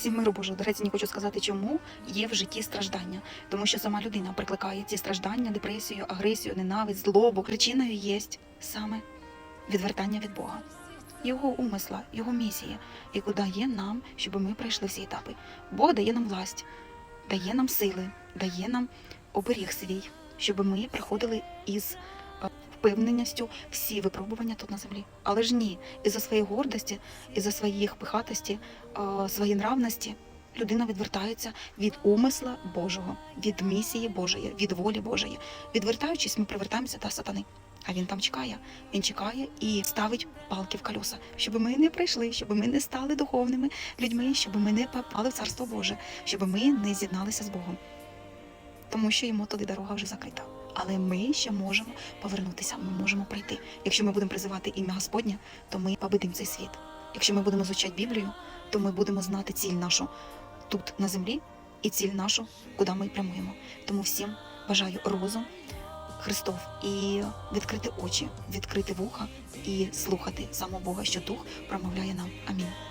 всім миру Божого. До речі, не хочу сказати, чому є в житті страждання, тому що сама людина прикликає ці страждання, депресію, агресію, ненависть, злобу. Причиною є саме відвертання від Бога, його умисла, його місія, яку дає нам, щоб ми пройшли всі етапи. Бог дає нам власть, дає нам сили, дає нам оберіг свій, щоб ми приходили із впевненістю всі випробування тут на землі. Але ж ні, із-за своєї гордості, із-за своїх пихатості, е, своєї нравності людина відвертається від умисла Божого, від місії Божої, від волі Божої. Відвертаючись, ми привертаємося до сатани. А він там чекає. Він чекає і ставить палки в колеса, щоб ми не прийшли, щоб ми не стали духовними людьми, щоб ми не попали в царство Боже, щоб ми не з'єдналися з Богом. Тому що йому туди дорога вже закрита. Але ми ще можемо повернутися, ми можемо прийти. Якщо ми будемо призивати ім'я Господнє, то ми победимо цей світ. Якщо ми будемо звучати Біблію, то ми будемо знати ціль нашу тут на землі і ціль нашу, куди ми прямуємо. Тому всім бажаю розум Христов і відкрити очі, відкрити вуха і слухати самого Бога, що Дух промовляє нам. Амінь.